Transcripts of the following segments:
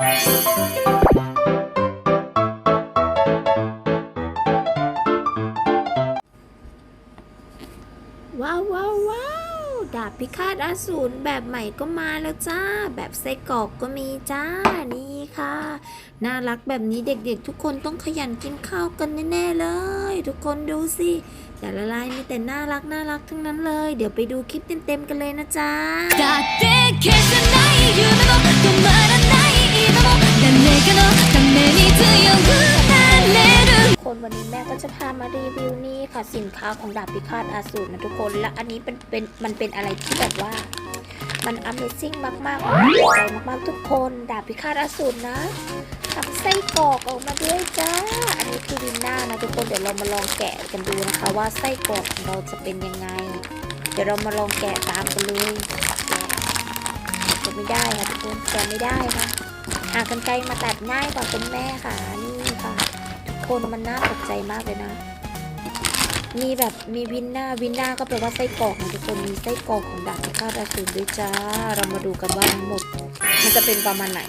ว้าวว้าวว้าวดาบพิฆาตอสูรแบบใหม่ก็มาแล้วจ้า แบบไส้กรอกก็มีจ้านี่ค่ะ น่ารักแบบนี้เด็กๆ ทุกคนต้องขยันกินข้าวกันแน่ๆเลย ทุกคนดูสิอย่ละลายมีแต่น่ารักน่ารักทั้งนั้นเลย เดี๋ยวไปดูคลิปเต็มๆกันเลยนะจ๊ะ คนวันนี้แม่ก็จะพามารีวิวนี่ค่ะสินค้าของดาบพิฆาตอาสูรนะทุกคน และอันนี้เป็นเป็นมันเป็นอะไรที่แบบว่า มัน Amazing มากๆมันดีใจมากๆทุกคนดาบพิฆาตอาสูรนะทำไส้กรอกออกมาด้วยจ้า อันนี้คือวินหน่านะทุกคนเดี๋ยวเรามาลองแกะกันดูนะคะ ว่าไส้กรอกของเราจะเป็นยังไง เดี๋ยวเรามาลองแกะตามกันเลยแกะไม่ได้ค่ะทุกคนแกะไม่ได้นะหากันไกลมาตัดง่ายกว่าคุณแม่ค่ะนี่ ค่ะทุกคนมันน่าตกใจมากเลยนะ มีแบบมีวินหน้าวินหน้าก็แปลว่าไส้กรอกทุกคนมีไส้กรอกของดาบพิฆาตอสูรด้วยจ้า เรามาดูกันว่างหมด มันจะเป็นประมาณไหน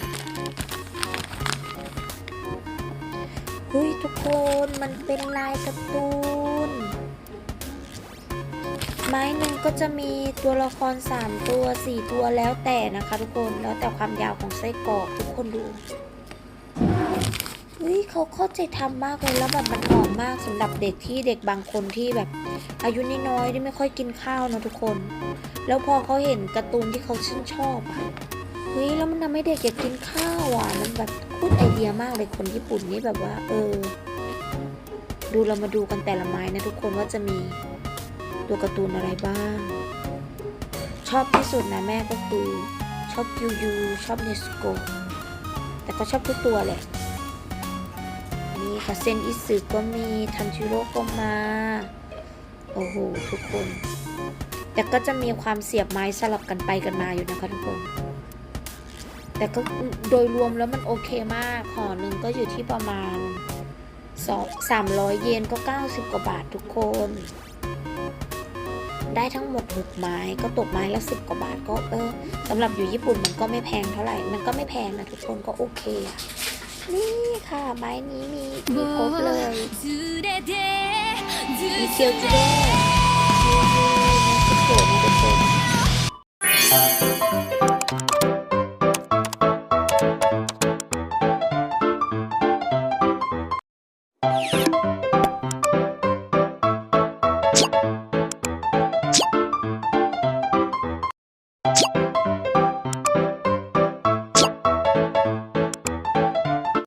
เฮ้ยทุกคนมันเป็นลายการ์ตูน ไม้หนึ่งก็จะมีตัวละคร 3 ตัว 4 ตัวแล้วแต่นะคะทุกคนแล้วแต่ความยาวของไส้กรอกทุกคนดู ยเขาเข้าใจทำมากเลยแล้วแบบมันหอมมากสำหรับเด็กที่เด็กบางคนที่แบบ อายุน้อยๆที่ไม่ค่อยกินข้าวนะทุกคน แล้วพอเขาเห็นการ์ตูนที่เขาชื่นชอบอะเฮ้ยแล้วมันทำให้เด็กอยากกินข้าวอะมันแบบพูดไอเดียมากเลยคนญี่ปุ่นนี่แบบว่า เออ ดูเรามาดูกันแต่ละไม้นะทุกคนว่าจะมีตัวการ์ตูนอะไรบ้าง ชอบที่สุดนะแม่ก็คือชอบยูยูชอบเนสโกแต่ก็ชอบทุกตัวแหละ นี่ค่ะเซนอิสึก็มีทันจิโร่ก็มา โอ้โห ทุกคน แต่ก็จะมีความเสียบไม้สลับกันไปกันมาอยู่นะคะทุกคน แต่ก็โดยรวมแล้วมันโอเคมากห่อหนึ่งก็อยู่ที่ประมาณสองสามร้อยเยนก็ 90 กว่าบาททุกคน ได้ทั้งหมด6ไม้ก็ตกไม้ละ10กว่าบาทก็เออสำหรับอยู่ญี่ปุ่นมันก็ไม่แพงเท่าไหร่ มันก็ไม่แพงนะทุกคนก็โอเคอะ นี่ค่ะไม้นี้มีมีครบเลยมีเกียวจีแด